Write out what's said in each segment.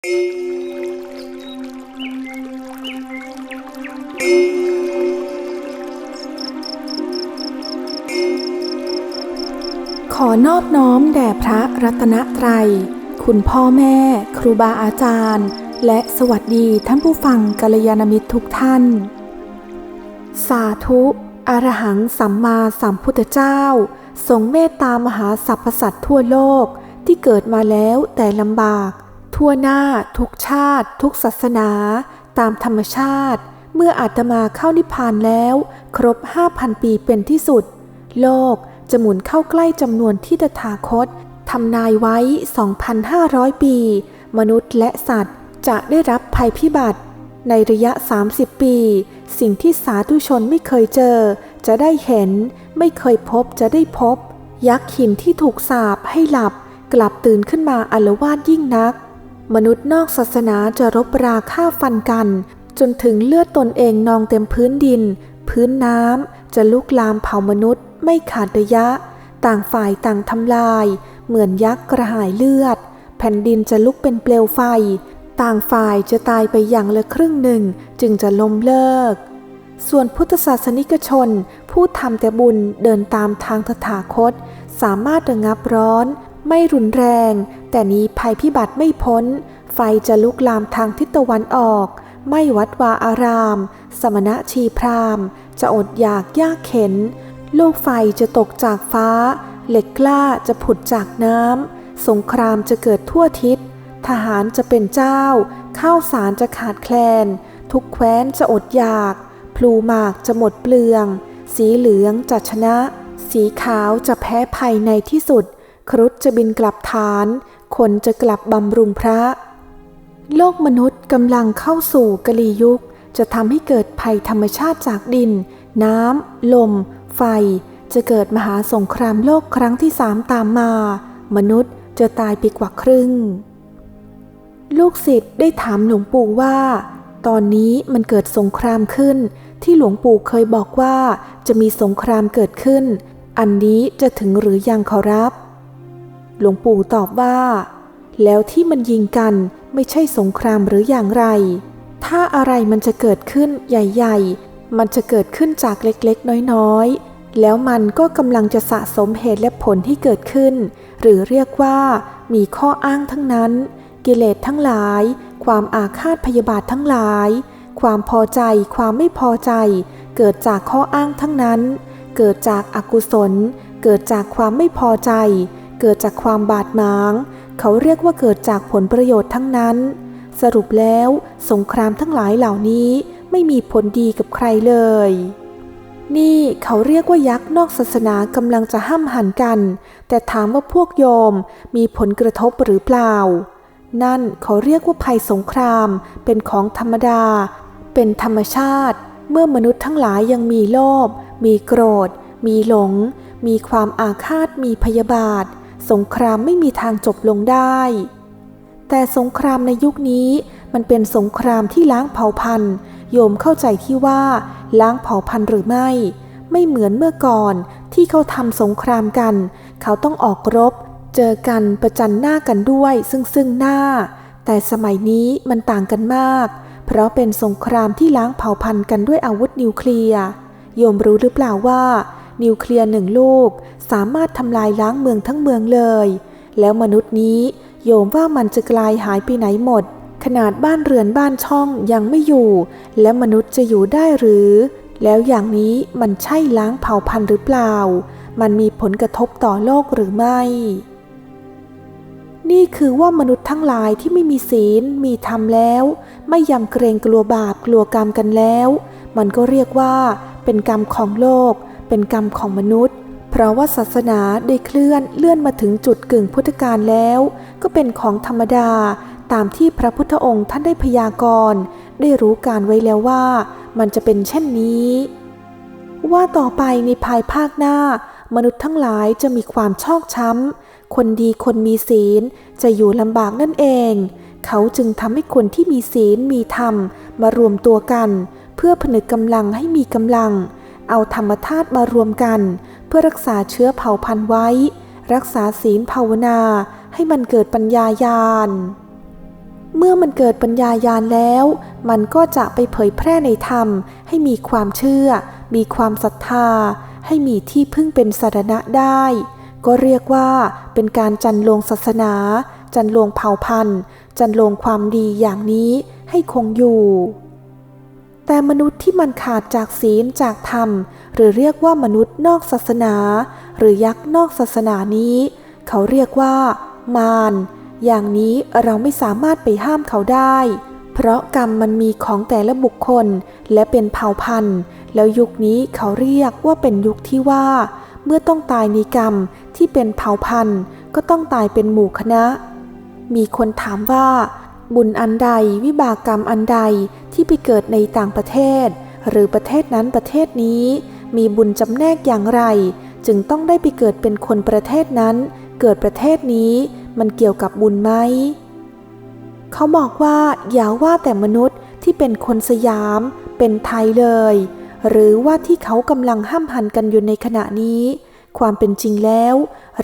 ขอนอบน้อมแด่พระรัตนตรัย คุณพ่อแม่ ครูบาอาจารย์ และสวัสดีท่านผู้ฟังกัลยาณมิตรทุกท่าน สาธุอรหังสัมมาสัมพุทธเจ้า ทรงเมตตามหาสรรพสัตว์ทั่วโลกที่เกิดมาแล้วแต่ลำบาก ทั่วหน้าทุกชาติ ทุกศาสนา ตามธรรมชาติ เมื่ออาตมาเข้านิพพานแล้ว ครบ 5,000 ปีเป็นที่สุด โลกจะหมุนเข้าใกล้จำนวนที่ตถาคตทำนายไว้ 2,500 ปี มนุษย์และสัตว์จะได้รับภัยพิบัติ ในระยะ 30 ปี สิ่งที่สาธุชนไม่เคยเจอ จะได้เห็น ไม่เคยพบจะได้พบ ยักษ์หินที่ถูกสาปให้หลับ กลับตื่นขึ้นมาอารวาสยิ่งนัก มนุษย์นอกศาสนาจะรบราฆ่าฟันกัน จนถึงเลือดตนเองนองเต็มพื้นดิน พื้นน้ำจะลุกลามเผามนุษย์ ไม่ขาดระยะ ต่างฝ่ายต่างทำลาย เหมือนยักษ์กระหายเลือด แผ่นดินจะลุกเป็นเปลวไฟ ต่างฝ่ายจะตายไปอย่างละครึ่งหนึ่งจึงจะล้มเลิก ส่วนพุทธศาสนิกชน ผู้ทำแต่บุญเดินตามทางตถาคต สามารถระงับร้อน ไม่รุนแรง แต่นี้ภัยพิบัติไม่พ้น ไฟจะลุกลามทางทิศตะวันออก ไม่วัดวาอาราม สมณะชีพราหมณ์จะอดอยากยากเข็น ลูกไฟจะตกจากฟ้า เหล็กกล้าจะผุดจากน้ำ สงครามจะเกิดทั่วทิศ ทหารจะเป็นเจ้า ข้าวสารจะขาดแคลน ทุกแคว้นจะอดอยาก พลูหมากจะหมดเปลือง สีเหลืองจะชนะ สีขาวจะแพ้ภัยในที่สุด ครุฑจะบินกลับฐาน คนจะกลับบำรุงพระ โลกมนุษย์กำลังเข้าสู่กลียุค จะทำให้เกิดภัยธรรมชาติจากดิน น้ำ ลม ไฟ จะเกิดมหาสงครามโลกครั้งที่สามตามมา มนุษย์จะตายไปกว่าครึ่ง ลูกศิษย์ได้ถามหลวงปู่ว่า ตอนนี้มันเกิดสงครามขึ้น ที่หลวงปู่เคยบอกว่าจะมีสงครามเกิดขึ้น อันนี้จะถึงหรือยังขอรับ หลวงปู่ตอบว่า แล้วที่มันยิงกันไม่ใช่สงครามหรืออย่างไร ถ้าอะไรมันจะเกิดขึ้นใหญ่ ๆ มันจะเกิดขึ้นจากเล็กๆ น้อยๆ แล้วมันก็กำลังจะสะสมเหตุและผลที่เกิดขึ้น หรือเรียกว่ามีข้ออ้างทั้งนั้น กิเลสทั้งหลาย ความอาฆาตพยาบาททั้งหลาย ความพอใจ ความไม่พอใจ เกิดจากข้ออ้างทั้งนั้น เกิดจากอากุศล เกิดจากความไม่พอใจ เกิดจากความบาดหมาง เขาเรียกว่าเกิดจากผลประโยชน์ทั้งนั้น สรุปแล้วสงครามทั้งหลายเหล่านี้ไม่มีผลดีกับใครเลย นี่เขาเรียกว่ายักษ์นอกศาสนากำลังจะห้ามหันกัน แต่ถามว่าพวกโยมมีผลกระทบหรือเปล่า นั่นเขาเรียกว่าภัยสงครามเป็นของธรรมดา เป็นธรรมชาติ เมื่อมนุษย์ทั้งหลายยังมีโลภมีโกรธ มีหลง มีความอาฆาตมีพยาบาท สงครามไม่มีทางจบลงได้ แต่สงครามในยุคนี้มันเป็นสงครามที่ล้างเผ่าพันธุ์ โยมเข้าใจที่ว่าล้างเผ่าพันธุ์หรือไม่ ไม่เหมือนเมื่อก่อนที่เขาทำสงครามกัน เขาต้องออกรบ เจอกันประจันหน้ากันด้วยซึ่งซึ่งหน้า แต่สมัยนี้มันต่างกันมาก เพราะเป็นสงครามที่ล้างเผ่าพันธุ์กันด้วยอาวุธนิวเคลียร์โยมรู้หรือเปล่าว่า นิวเคลียร์หนึ่งลูก สามารถทำลายล้างเมืองทั้งเมืองเลย แล้วมนุษย์นี้โยมว่ามันจะกลายหายไปไหนหมด ขนาดบ้านเรือนบ้านช่องยังไม่อยู่ และมนุษย์จะอยู่ได้หรือ แล้วอย่างนี้มันใช่ล้างเผ่าพันธุ์หรือเปล่า มันมีผลกระทบต่อโลกหรือไม่ นี่คือว่ามนุษย์ทั้งหลายที่ไม่มีศีลมีธรรมแล้ว ไม่ยำเกรงกลัวบาปกลัวกรรมกันแล้ว มันก็เรียกว่าเป็นกรรมของโลก เป็นกรรมของมนุษย์ เพราะว่าศาสนาได้เคลื่อนเลื่อนมาถึงจุดกึ่งพุทธกาลแล้ว ก็เป็นของธรรมดาตามที่พระพุทธองค์ท่านได้พยากรณ์ได้รู้การไว้แล้วว่า มันจะเป็นเช่นนี้ ว่าต่อไปในภายภาคหน้า มนุษย์ทั้งหลายจะมีความชอกช้ำ คนดีคนมีศีลจะอยู่ลำบากนั่นเอง เขาจึงทำให้คนที่มีศีลมีธรรมมารวมตัวกัน เพื่อผนึกกำลังให้มีกำลัง เอาธรรมธาตุมารวมกัน เพื่อรักษาเชื้อเผ่าพันธุ์ไว้ รักษาศีลภาวนาให้มันเกิดปัญญายาณ เมื่อมันเกิดปัญญายาณแล้ว มันก็จะไปเผยแพร่ในธรรม ให้มีความเชื่อ มีความศรัทธา ให้มีที่พึ่งเป็นสารณะได้ ก็เรียกว่าเป็นการจันลงศาสนา จันลงเผ่าพันธุ์ จันลงความดีอย่างนี้ให้คงอยู่ แต่มนุษย์ที่มันขาดจากศีลจากธรรม หรือเรียกว่ามนุษย์นอกศาสนา หรือยักษ์นอกศาสนานี้ เขาเรียกว่า มาร อย่างนี้เราไม่สามารถไปห้ามเขาได้ เพราะกรรมมันมีของแต่ละบุคคลและเป็นเผ่าพันธุ์ แล้วยุคนี้เขาเรียกว่าเป็นยุคที่ว่า เมื่อต้องตายในกรรมที่เป็นเผ่าพันธุ์ ก็ต้องตายเป็นหมู่คณะ มีคนถามว่า บุญอันใดวิบากกรรมอันใดที่ไปเกิดในต่างประเทศ หรือประเทศนั้นประเทศนี้ มีบุญจำแนกอย่างไร จึงต้องได้ไปเกิดเป็นคนประเทศนั้น เกิดประเทศนี้มันเกี่ยวกับบุญไหมเขาบอกว่าอย่าว่าแต่มนุษย์ที่เป็นคนสยาม เป็นไทยเลย หรือว่าที่เขากำลังห้ามหันกันอยู่ในขณะนี้ ความเป็นจริงแล้ว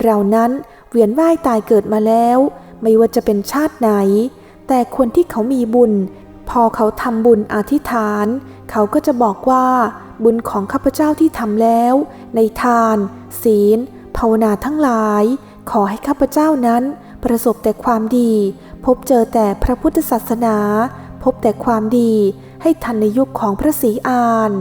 เรานั้นเวียนว่ายตายเกิดมาแล้ว ไม่ว่าจะเป็นชาติไหน แต่คนที่เขามีบุญ พอเขาทำบุญอธิษฐาน เขาก็จะบอกว่าบุญของข้าพเจ้าที่ทำแล้ว ในทาน ศีล ภาวนาทั้งหลาย ขอให้ข้าพเจ้านั้น ประสบแต่ความดี พบเจอแต่พระพุทธศาสนา พบแต่ความดีให้ทันในยุคของพระศรีอาน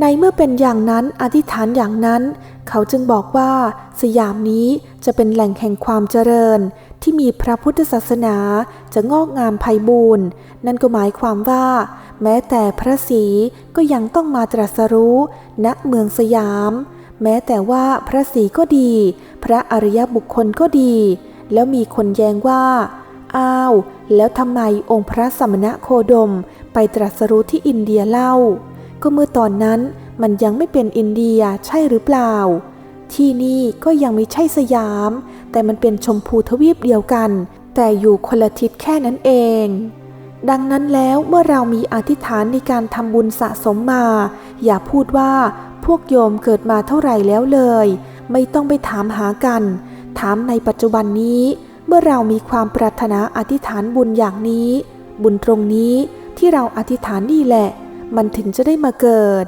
ในเมื่อเป็นอย่างนั้นอธิษฐานอย่างนั้น เขาจึงบอกว่าสยามนี้จะเป็นแหล่งแห่งความเจริญ ที่มีพระพุทธศาสนาจะงอกงามไพบูรณ์นั่นก็หมายความว่า แม้แต่พระศรีก็ยังต้องมาตรัสรู้ณเมืองสยาม แม้แต่ว่าพระศรีก็ดี พระอริยบุคคลก็ดี แล้วมีคนแย้งว่า อ้าว แล้วทำไมองค์พระสมณะโคดมไปตรัสรู้ที่อินเดียเล่า ก็เมื่อตอนนั้นมันยังไม่เป็นอินเดียใช่หรือเปล่า ที่นี่ก็ยังไม่ใช่สยาม แต่มันเป็นชมพูทวีปเดียวกัน แต่อยู่คนละทิศแค่นั้นเอง ดังนั้นแล้วเมื่อเรามีอธิษฐานในการทำบุญสะสมมา อย่าพูดว่าพวกโยมเกิดมาเท่าไหร่แล้วเลย ไม่ต้องไปถามหากัน ถามในปัจจุบันนี้ เมื่อเรามีความปรารถนาอธิษฐานบุญอย่างนี้ บุญตรงนี้ที่เราอธิษฐานนี่แหละ มันถึงจะได้มาเกิด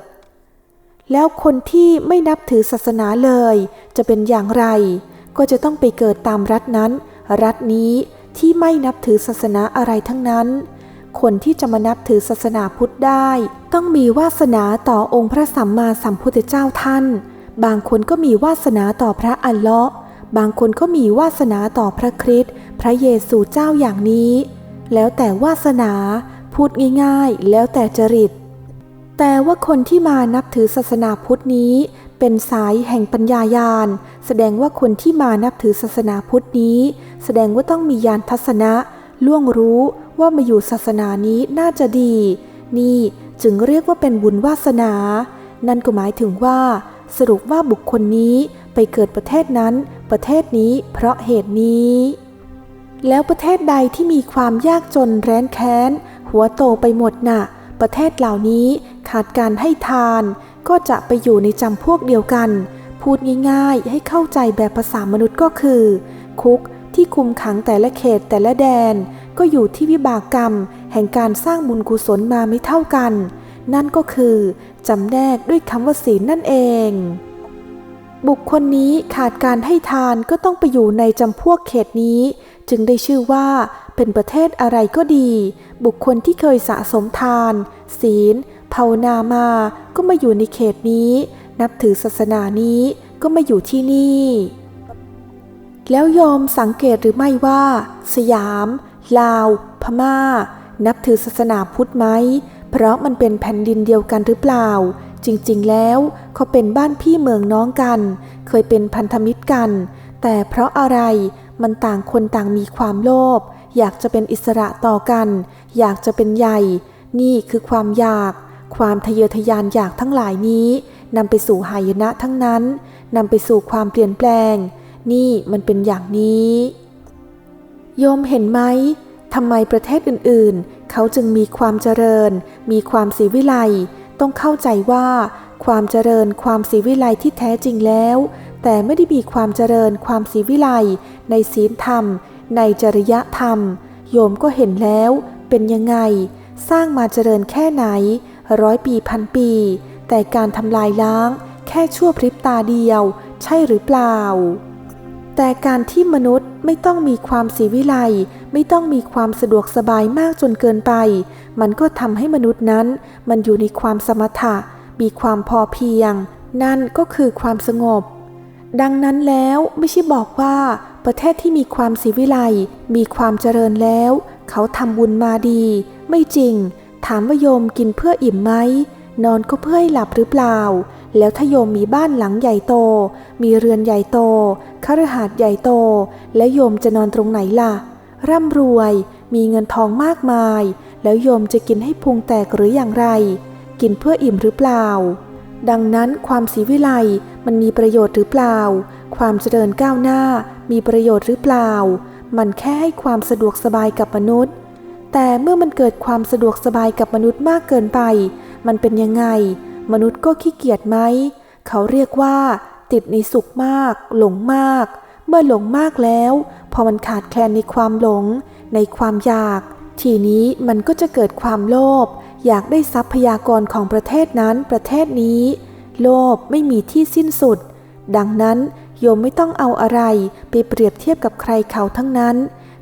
แล้วคนที่ไม่นับถือศาสนาเลย จะเป็นอย่างไร ก็จะต้องไปเกิดตามรัฐนั้น รัฐนี้ที่ไม่นับถือศาสนาอะไรทั้งนั้น คนที่จะมานับถือศาสนาพุทธได้ ต้องมีวาสนาต่อองค์พระสัมมาสัมพุทธเจ้าท่าน บางคนก็มีวาสนาต่อพระอัลเลาะห์บางคนก็มีวาสนาต่อพระคริสต์พระเยซูเจ้าอย่างนี้ แล้วแต่วาสนาพูดง่ายๆ แล้วแต่จริต แต่ว่าคนที่มานับถือศาสนาพุทธนี้ เป็นสายแห่งปัญญายาณ แสดงว่าคนที่มานับถือศาสนาพุทธนี้ แสดงว่าต้องมียานทัศนะล่วงรู้ว่ามาอยู่ศาสนานี้น่าจะดี นี่จึงเรียกว่าเป็นบุญวาสนา นั่นก็หมายถึงว่า สรุปว่าบุคคลนี้ไปเกิดประเทศนั้น ประเทศนี้เพราะเหตุนี้ แล้วประเทศใดที่มีความยากจนแร้นแค้น หัวโตไปหมดนะ่ะ ประเทศเหล่านี้ขาดการให้ทาน ก็จะไปอยู่ในจำพวกเดียวกัน พูดง่ายๆ ให้เข้าใจแบบภาษามนุษย์ก็คือ คุกที่คุมขังแต่ละเขตแต่ละแดน ก็อยู่ที่วิบากกรรม แห่งการสร้างบุญกุศลมาไม่เท่ากัน นั่นก็คือจำแนกด้วยคำว่าศีลนั่นเอง บุคคลนี้ขาดการให้ทานก็ต้องไปอยู่ในจำพวกเขตนี้ จึงได้ชื่อว่าเป็นประเทศอะไรก็ดี บุคคลที่เคยสะสมทาน ศีล ภาวนามาก็มาอยู่ในเขตนี้ นับถือศาสนานี้ก็มาอยู่ที่นี่ แล้วยอมสังเกตหรือไม่ว่า สยาม ลาว พมา่า นับถือศาสนาพุทธไหม เพราะมันเป็นแผ่นดินเดียวกันหรือเปล่า จริงๆแล้วเขาเป็นบ้านพี่เมืองน้องกัน เคยเป็นพันธมิตรกัน แต่เพราะอะไรมันต่างคนต่างมีความโลภอยากจะเป็นอิสระต่อกัน อยากจะเป็นใหญ่ นี่คือความอยาก ความทะเยอทะยานอยากทั้งหลายนี้นำไปสู่หายนะทั้งนั้นนำไปสู่ความเปลี่ยนแปลง นี่มันเป็นอย่างนี้ โยมเห็นไหมทำไมประเทศอื่นๆ เขาจึงมีความเจริญ มีความสีวิไลต้องเข้าใจว่า ความเจริญความสีวิไลที่แท้จริงแล้ว แต่ไม่ได้มีความเจริญความสีวิไลในศีลธรรม ในจริยธรรม โยมก็เห็นแล้ว เป็นยังไง สร้างมาเจริญแค่ไหน ร้อยปีพันปี แต่การทำลายล้าง แค่ชั่วพริบตาเดียว ใช่หรือเปล่า แต่การที่มนุษย์ไม่ต้องมีความสีวิไลไม่ต้องมีความสะดวกสบายมากจนเกินไป มันก็ทำให้มนุษย์นั้น มันอยู่ในความสมถะ มีความพอเพียง นั่นก็คือความสงบ ดังนั้นแล้วไม่ใช่บอกว่าประเทศที่มีความสีวิไลมีความเจริญแล้ว เขาทำบุญมาดี ไม่จริงามว่าโยมกินเพื่ออิ่มไหมนอนก็เพื่อให้หลับหรือเปล่า แล้วถ้าโยมมีบ้านหลังใหญ่โต มีเรือนใหญ่โตคฤหาสน์ใหญ่โต แล้วโยมจะนอนตรงไหนล่ะ ร่ำรวย มีเงินทองมากมาย แล้วโยมจะกินให้พุงแตกหรืออย่างไร กินเพื่ออิ่มหรือเปล่า ดังนั้นความสีวิไลมันมีประโยชน์หรือเปล่า ความเจริญก้าวหน้า มีประโยชน์หรือเปล่า มันแค่ให้ความสะดวกสบายกับมนุษย์ แต่เมื่อมันเกิดความสะดวกสบายกับมนุษย์มากเกินไป มันเป็นยังไง มนุษย์ก็ขี้เกียจไหม เขาเรียกว่า ติดในสุขมาก หลงมาก เมื่อหลงมากแล้ว พอมันขาดแคลนในความหลง ในความอยาก ทีนี้มันก็จะเกิดความโลภ อยากได้ทรัพยากรของประเทศนั้นประเทศนี้ โลภไม่มีที่สิ้นสุด ดังนั้นโยมไม่ต้องเอาอะไรไปเปรียบเทียบกับใครเขาทั้งนั้น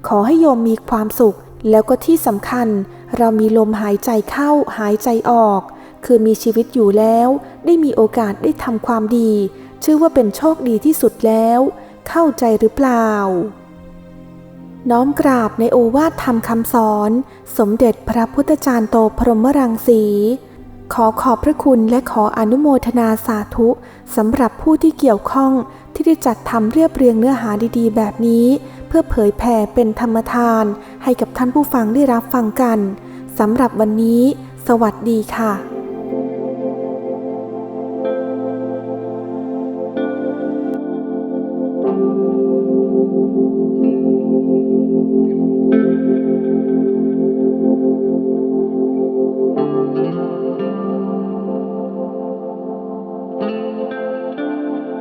ขอให้โยมมีความสุข แล้วก็ที่สำคัญเรามีลมหายใจเข้าหายใจออก คือมีชีวิตอยู่แล้ว ได้มีโอกาสได้ทำความดี ชื่อว่าเป็นโชคดีที่สุดแล้ว เข้าใจหรือเปล่า น้อมกราบในโอวาทธรรมคำสอน สมเด็จพระพุทธจารย์โตพรหมรังสี ขอขอบพระคุณและขออนุโมทนาสาธุสำหรับผู้ที่เกี่ยวข้องที่ได้จัดทำเรียบเรียงเนื้อหาดีๆ แบบนี้ เพื่อเผยแผ่เป็นธรรมทานให้กับท่านผู้ฟังได้รับฟังกันสำหรับวันนี้ สวัสดีค่ะ